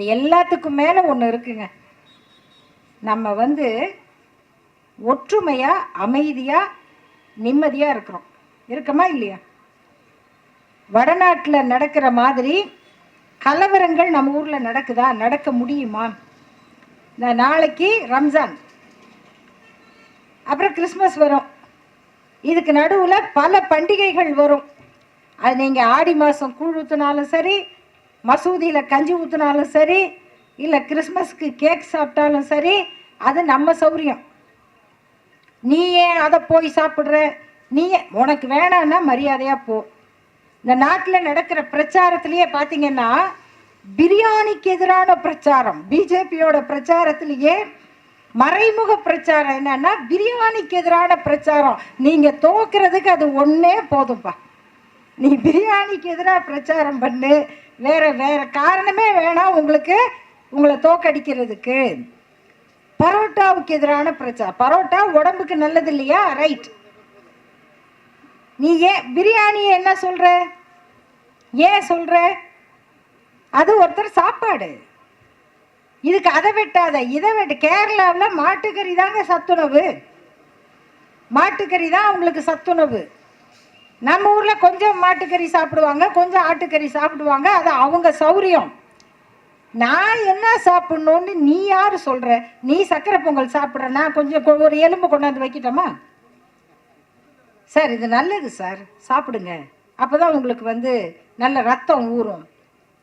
இது எல்லாத்துக்கும் மேலே ஒன்று இருக்குங்க. நம்ம வந்து ஒற்றுமையாக அமைதியாக நிம்மதியாக இருக்கிறோம். இருக்கமா இல்லையா? வடநாட்டில் நடக்கிற மாதிரி கலவரங்கள் நம்ம ஊரில் நடக்குதா? நடக்க முடியுமா? இந்த நாளைக்கு ரம்ஜான். அப்புறம் கிறிஸ்மஸ் வரும். இதுக்கு நடுவில் பல பண்டிகைகள் வரும். அது நீங்கள் ஆடி மாதம் கூழ் ஊற்றினாலும் சரி மசூதியில் கஞ்சி ஊற்றினாலும் சரி இல்லை கிறிஸ்மஸ்க்கு கேக் சாப்பிட்டாலும் சரி அது நம்ம சௌரியம். நீ ஏன் அதை போய் சாப்பிட்ற? நீ ஏன் உனக்கு வேணான்னா மரியாதையாக போ. இந்த நாட்டில் நடக்கிற பிரச்சாரத்திலேயே பார்த்தீங்கன்னா பிரியாணிக்கு எதிரான பிரச்சாரம் பிஜேபியோட பிரச்சாரத்திலேயே மறைமுக பிரச்சாரம் என்னன்னா பிரியாணிக்கு எதிரான பிரச்சாரம். நீங்கள் தோக்கிறதுக்கு அது ஒன்றே போதும்ப்பா நீ பிரியாணிக்கு எதிராக பிரச்சாரம் பண்ணு. வேற வேற காரணமே வேணாம் உங்களுக்கு உங்களை தோக்கடிக்கிறதுக்கு. பரோட்டாவுக்கு எதிரான பிரச்சாரம் பரோட்டா உடம்புக்கு நல்லது இல்லையா? ரைட் நீ ஏன் பிரியாணியை என்ன சொல்ற? ஏன் சொல்ற? அது ஒருத்தர் சாப்பாடு. இதுக்கு அதை வெட்டாத இதை வெட்டு. கேரளாவில் மாட்டுக்கறி தாங்க சத்துணவு. மாட்டுக்கறி தான் அவங்களுக்கு சத்துணவு. நம்ம ஊரில் கொஞ்சம் மாட்டுக்கறி சாப்பிடுவாங்க கொஞ்சம் ஆட்டுக்கறி சாப்பிடுவாங்க. அது அவங்க சௌரியம். நான் என்ன சாப்பிடணும்னு நீ யார் சொல்கிற நீ சக்கரை பொங்கல் சாப்பிட்ற நான் கொஞ்சம் கொ- ஒரு எலும்பு கொண்டாந்து வைக்கிட்டோமா? சார் இது நல்லது சார். சாப்பிடுங்க. அப்போ தான் உங்களுக்கு வந்து நல்ல ரத்தம் ஊறும்.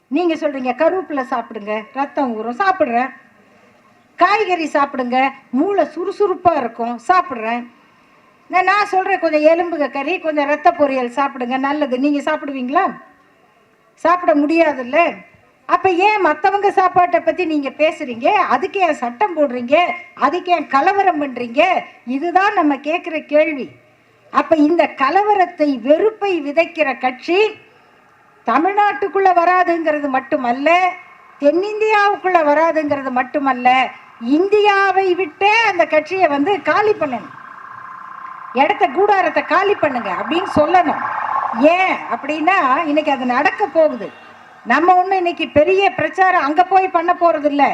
நீங்கள் சொல்கிறீங்க கருவேப்பிலை சாப்பிடுங்க ரத்தம் ஊறும். சாப்பிட்றேன். காய்கறி சாப்பிடுங்க மூளை சுறுசுறுப்பாக இருக்கும். சாப்பிட்றேன். நான் நான் சொல்கிறேன் கொஞ்சம் எலும்புக கறி கொஞ்சம் ரத்த பொரியல் சாப்பிடுங்க நல்லது. நீங்கள் சாப்பிடுவீங்களா? சாப்பிட முடியாதுல்ல? அப்போ ஏன் மற்றவங்க சாப்பாட்டை பற்றி நீங்கள் பேசுகிறீங்க அதுக்கு ஏன் சட்டம் போடுறீங்க? அதுக்கு ஏன் கலவரம் பண்ணுறீங்க இதுதான் நம்ம கேட்குற கேள்வி. அப்போ இந்த கலவரத்தை வெறுப்பை விதைக்கிற கட்சி தமிழ்நாட்டுக்குள்ளே வராதுங்கிறது மட்டுமல்ல தென்னிந்தியாவுக்குள்ளே வராதுங்கிறது மட்டுமல்ல இந்தியாவை விட்டே அந்த கட்சியை வந்து காலி பண்ணணும். இடத்த கூடாரத்தை காலி பண்ணுங்க அப்படின்னு சொல்லணும். ஏன் அப்படின்னா இன்னைக்கு அது நடக்க போகுது. நம்ம ஒன்றும் இன்னைக்கு பெரிய பிரச்சாரம் அங்கே போய் பண்ண போகிறது இல்லை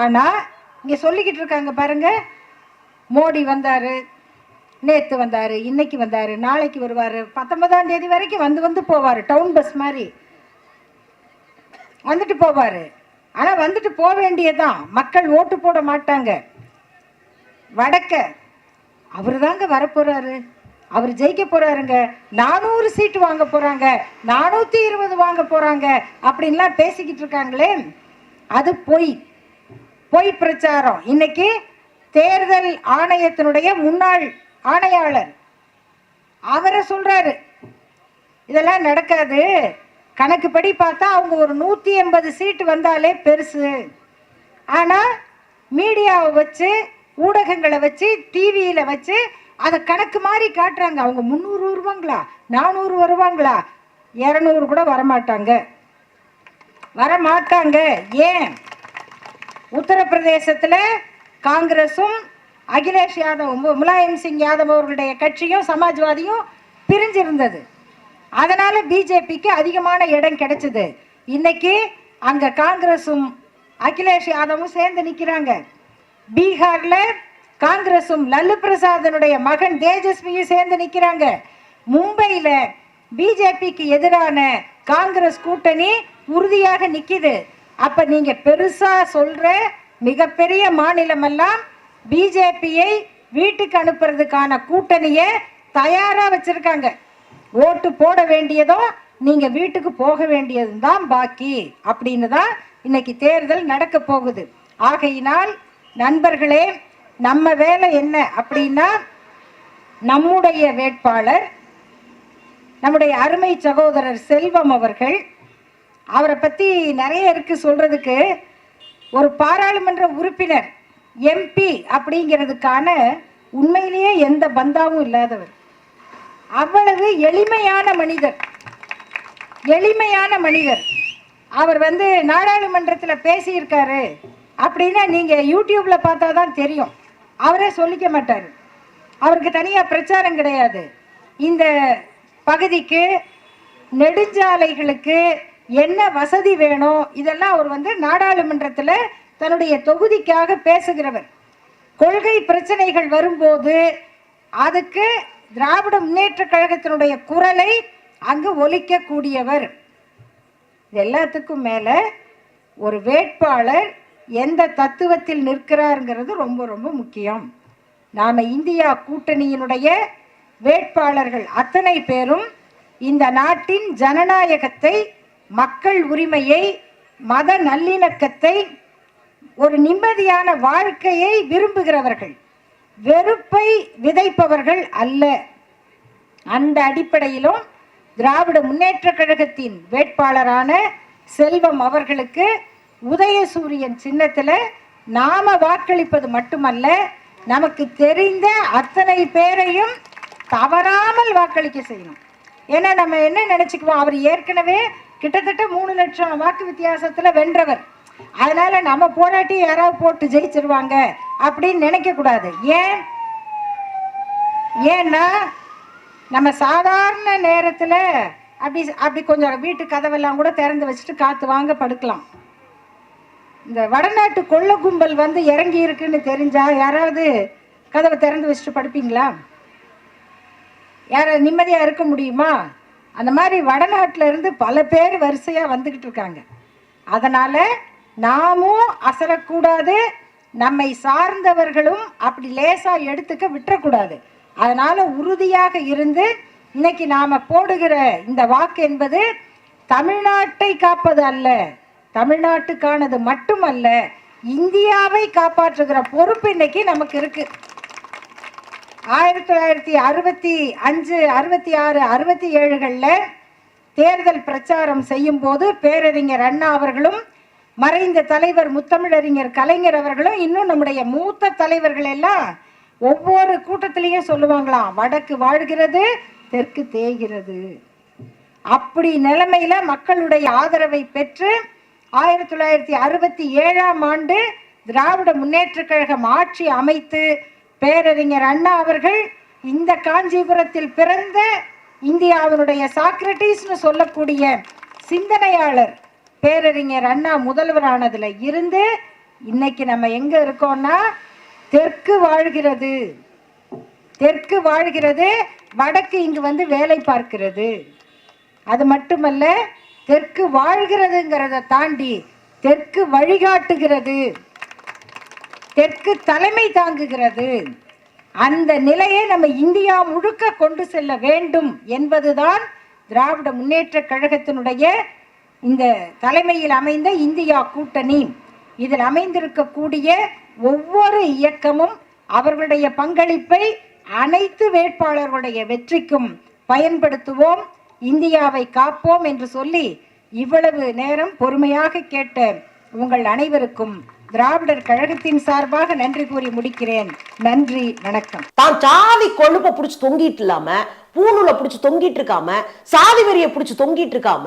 ஆனால் இங்கே சொல்லிக்கிட்டு இருக்காங்க பாருங்க. மோடி வந்தார் நேற்று வந்தார் இன்னைக்கு வந்தார் நாளைக்கு வருவார். பத்தொன்பதாம் தேதி வரைக்கும் வந்து வந்து போவார் டவுன் பஸ் மாதிரி. வந்துட்டு போவார். ஆனால் வந்துட்டு போக வேண்டியதுதான். மக்கள் ஓட்டு போட மாட்டாங்க. வடக்க அவர் தாங்க வரப்போறாரு. அவர் ஜெயிக்க போறாருங்க. நானூறு சீட்டு வாங்க போறாங்க. நானூத்தி இருபது வாங்க போறாங்க. அப்படின்லாம் பேசிக்கிட்டு இருக்காங்களே. அது பொய். பொய் பிரச்சாரம். இன்னைக்கு தேர்தல் ஆணையத்தினுடைய முன்னாள் ஆணையாளர் அவரை சொல்றாரு. இதெல்லாம் நடக்காது. கணக்குப்படி பார்த்தா அவங்க ஒரு நூற்றி எண்பது சீட்டு வந்தாலே பெருசு. ஆனால் மீடியாவை வச்சு ஊடகங்களை வச்சு டிவியில் வச்சு அதை கணக்கு மாதிரி காட்டுறாங்க. அவங்க முந்நூறு வருவாங்களா நானூறு வருவாங்களா? இரநூறு கூட வரமாட்டாங்க. வரமாட்டாங்க. ஏன்? உத்தரப்பிரதேசத்தில் காங்கிரஸும் அகிலேஷ் யாதவ் முலாயம் சிங் யாதவ் அவர்களுடைய கட்சியும் சமாஜ்வாதியும் பிரிஞ்சிருந்தது. அதனால பிஜேபிக்கு அதிகமான இடம் கிடைச்சது. இன்னைக்கு அங்கே காங்கிரஸும் அகிலேஷ் யாதவும் சேர்ந்து நிற்கிறாங்க பீகார்ல காங்கிரஸும் லல்லு பிரசாதனுடைய மகன் தேஜஸ்வியும் சேர்ந்து நிக்கிறாங்க. மும்பையில பிஜேபிக்கு எதிரான காங்கிரஸ் கூட்டணி உறுதியாக நிக்குது. அப்ப நீங்க பெருசா சொல்ற மிகப்பெரிய மாநிலமெல்லாம் பிஜேபியை வீட்டுக்கு அனுப்புறதுக்கான கூட்டணியை தயாரா வச்சிருக்காங்க. ஓட்டு போட வேண்டியதும் நீங்க வீட்டுக்கு போக வேண்டியதும் தான் பாக்கி. அப்படின்னு தான் இன்னைக்கு தேர்தல் நடக்க போகுது. ஆகையினால் நண்பர்களே நம்ம வேலை என்ன அப்படின்னா நம்முடைய வேட்பாளர் நம்முடைய அருமை சகோதரர் செல்வம் அவர்கள் அவரை பற்றி நிறைய இருக்கு சொல்றதுக்கு ஒரு பாராளுமன்ற உறுப்பினர் எம்பி அப்படிங்கிறதுக்கான உண்மையிலேயே எந்த பந்தாவும் இல்லாதவர். அவ்வளவு எளிமையான மனிதர். எளிமையான மனிதர். அவர் வந்து நாடாளுமன்றத்தில் பேசியிருக்காரு. அப்படின்னா நீங்கள் யூடியூப்பில் பார்த்தா தான் தெரியும். அவரே சொல்லிக்க மாட்டார். அவருக்கு தனியாக பிரச்சாரம் கிடையாது. இந்த பகுதிக்கு நெடுஞ்சாலைகளுக்கு என்ன வசதி வேணும் இதெல்லாம் அவர் வந்து நாடாளுமன்றத்தில் தன்னுடைய தொகுதிக்காக பேசுகிறவர். கொள்கை பிரச்சனைகள் வரும்போது அதுக்கு திராவிட முன்னேற்ற கழகத்தினுடைய குரலை அங்கு ஒலிக்கக்கூடியவர். எல்லாத்துக்கும் மேலே ஒரு வேட்பாளர் எந்த தத்துவத்தில் நிற்கிறாருங்கிறது ரொம்ப ரொம்ப முக்கியம். நாம் இந்தியா கூட்டணியினுடைய வேட்பாளர்கள் அத்தனை பேரும் இந்த நாட்டின் ஜனநாயகத்தை மக்கள் உரிமையை மத நல்லிணக்கத்தை ஒரு நிம்மதியான வாழ்க்கையை விரும்புகிறவர்கள். வெறுப்பை விதைப்பவர்கள் அல்ல. அந்த அடிப்படையிலும் திராவிட முன்னேற்ற கழகத்தின் வேட்பாளரான செல்வம் அவர்களுக்கு உதயசூரியன் சின்னத்தில் நாம வாக்களிப்பது மட்டுமல்ல நமக்கு தெரிந்த அத்தனை பேரையும் தவறாமல் வாக்களிக்க செய்யணும். ஏன்னா நம்ம என்ன நினச்சிக்குவோம்? அவர் ஏற்கனவே கிட்டத்தட்ட மூணு லட்சம் வாக்கு வித்தியாசத்தில் வென்றவர். அதனால நம்ம போராட்டி யாராவது போட்டு ஜெயிச்சிருவாங்க அப்படின்னு நினைக்கக்கூடாது ஏன்? ஏன்னா நம்ம சாதாரண நேரத்தில் அப்படி அப்படி கொஞ்சம் வீட்டு கதவெல்லாம் கூட திறந்து வச்சுட்டு காற்று வாங்க படுக்கலாம். இந்த வடநாட்டு கொள்ள கும்பல் வந்து இறங்கி இருக்குன்னு தெரிஞ்சா யாராவது கதவை திறந்து வச்சுட்டு படுப்பீங்களா? யார நிம்மதியாக இருக்க முடியுமா? அந்த மாதிரி வடநாட்டில் இருந்து பல பேர் வரிசையாக வந்துக்கிட்டு இருக்காங்க. அதனால் நாமும் அசரக்கூடாது நம்மை சார்ந்தவர்களும் அப்படி லேசாக எடுத்துக்க விட்டுறக்கூடாது. அதனால் உறுதியாக இருந்து இன்னைக்கு நாம் போடுகிற இந்த வாக்கு என்பது தமிழ்நாட்டை காப்பது அல்ல. தமிழ்நாட்டுக்கானது மட்டுமல்ல இந்தியாவை காப்பாற்றுகிற பொறுப்பு இன்னைக்கு நமக்கு இருக்கு. ஆயிரத்தி தொள்ளாயிரத்தி அறுபத்தி அஞ்சு அறுபத்தி ஆறு அறுபத்தி ஏழுகளில் தேர்தல் பிரச்சாரம் செய்யும் போது பேரறிஞர் அண்ணா அவர்களும் மறைந்த தலைவர் முத்தமிழறிஞர் கலைஞர் அவர்களும் இன்னும் நம்முடைய மூத்த தலைவர்கள் எல்லாம் ஒவ்வொரு கூட்டத்திலையும் சொல்லுவாங்களாம் வடக்கு வாழ்கிறது தெற்கு தேய்கிறது. அப்படி நிலைமையில மக்களுடைய ஆதரவை பெற்று ஆயிரத்தி தொள்ளாயிரத்தி அறுபத்தி ஏழாம் ஆண்டு திராவிட முன்னேற்ற கழகம் ஆட்சி அமைத்து பேரறிஞர் அண்ணா அவர்கள் இந்த காஞ்சிபுரத்தில் பிறந்த இந்தியாவினுடைய சாக்ரட்டிஸ்னு சொல்லக்கூடிய சிந்தனையாளர் பேரறிஞர் அண்ணா முதல்வரானதுல இருந்து இன்னைக்கு நம்ம எங்க இருக்கோம்னா தெற்கு வாழ்கிறது. தெற்கு வாழ்கிறது வடக்கு இங்கு வந்து வேலை பார்க்கிறது. அது மட்டுமல்ல தெற்கு வாழ்கிறதுங்கிறத தாண்டி தெற்கு வழிகாட்டுகிறது. தெற்கு தலைமை தாங்குகிறது. அந்த நிலையை நம்ம இந்தியா முழுக்க கொண்டு செல்ல வேண்டும் என்பதுதான் திராவிட முன்னேற்ற கழகத்தினுடைய இந்த தலைமையில் அமைந்த இந்தியா கூட்டணி. இதில் அமைந்திருக்கக்கூடிய ஒவ்வொரு இயக்கமும் அவர்களுடைய பங்களிப்பை அனைத்து வேட்பாளர்களுடைய வெற்றிக்கும் பயன்படுத்துவோம். இந்தியாவை காப்போம் என்று சொல்லி இவ்வளவு நேரம் பொறுமையாக கேட்ட உங்கள் அனைவருக்கும் திராவிடர் கழகத்தின் சார்பாக நன்றி கூறி முடிக்கிறேன். நன்றி வணக்கம். தான் சாதி கொழுப்ப புடிச்சு தொங்கிட்டு இல்லாம பூணூலை புடிச்சு தொங்கிட்டு இருக்காம சாதி வெறிய புடிச்சு தொங்கிட்டு இருக்காம